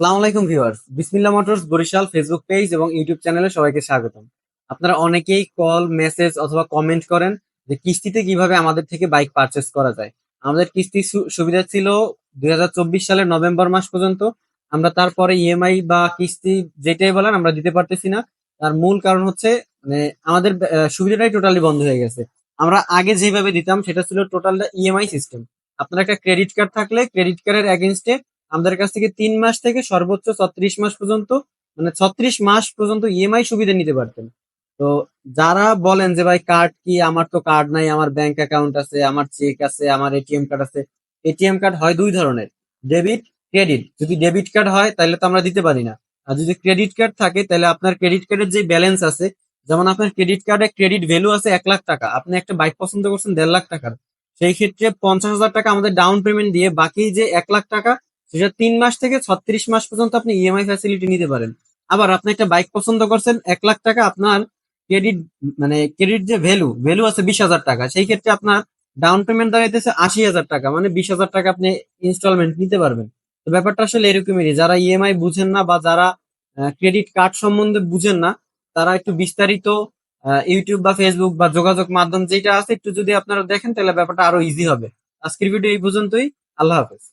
সালাম আলাইকুম viewers. Bismillah motors Barishal Facebook page এবং ইউটিউব চ্যানেলে সবাইকে স্বাগতম। আপনারা অনেকেই কল, মেসেজ অথবা কমেন্ট করেন যে কিস্তিতে কীভাবে আমাদের থেকে বাইক পারচেস করা যায়। আমাদের কিস্তি সুবিধা ছিল দুই হাজার চব্বিশ সালের নভেম্বর মাস পর্যন্ত। আমরা তারপরে ইএমআই বা কিস্তি যেটাই বলেন আমরা দিতে পারতেছি না। তার মূল কারণ হচ্ছে মানে আমাদের সুবিধাটাই টোটালি বন্ধ হয়ে গেছে। আমরা আগে যেভাবে দিতাম সেটা ছিল টোটালটা ইএমআই সিস্টেম আপনার একটা ক্রেডিট কার্ড থাকলে ক্রেডিট কার্ডের এগেনস্টে আমাদের কাছ থেকে তিন মাস থেকে সর্বোচ্চ ছত্রিশ মাস পর্যন্ত মানে ছত্রিশ মাস পর্যন্ত ইএমআই সুবিধা নিতে পারতেন। তো যারা বলেন যে, ভাই, কার্ড কি? আমার তো কার্ড নাই, আমার ব্যাংক অ্যাকাউন্ট আছে, আমার চেক আছে, আমার এটিএম কার্ড আছে। এটিএম কার্ড হয় দুই ধরনের ডেবিট ক্রেডিট যদি ডেবিট কার্ড হয় তাহলে তো আমরা দিতে পারি না। আর যদি ক্রেডিট কার্ড থাকে তাহলে আপনার ক্রেডিট কার্ডের যে ব্যালেন্স আছে, যেমন আপনার ক্রেডিট কার্ডে ক্রেডিট ভ্যালু আছে এক লাখ টাকা, আপনি একটা বাইক পছন্দ করছেন দেড় লাখ টাকার, সেই ক্ষেত্রে পঞ্চাশ হাজার টাকা আমাদের ডাউন পেমেন্ট দিয়ে বাকি যে এক লাখ টাকা সেটা তিন মাস থেকে ছত্রিশ মাস পর্যন্ত আপনি ইএমআই ফ্যাসিলিটি নিতে পারেন। আবার আপনি একটা বাইক পছন্দ করছেন, এক লাখ টাকা আপনার ক্রেডিট মানে ক্রেডিট যে ভ্যালু ভ্যালু আছে বিশ হাজার টাকা, সেই ক্ষেত্রে আপনার ডাউন পেমেন্ট দাঁড়াইতেছে আশি হাজার টাকা মানে বিশ হাজার টাকা আপনি ইনস্টলমেন্ট নিতে পারবেন। তো ব্যাপারটা আসলে এরকমই, যারা ইএমআই বুঝেন না বা যারা ক্রেডিট কার্ড সম্বন্ধে বুঝেন না, তারা একটু বিস্তারিত ইউটিউব বা ফেসবুক বা যোগাযোগ মাধ্যম যেটা আছে, একটু যদি আপনারা দেখেন, তাহলে ব্যাপারটা আরও ইজি হবে। আজকের ভিডিও এই পর্যন্তই, আল্লাহ হাফেজ।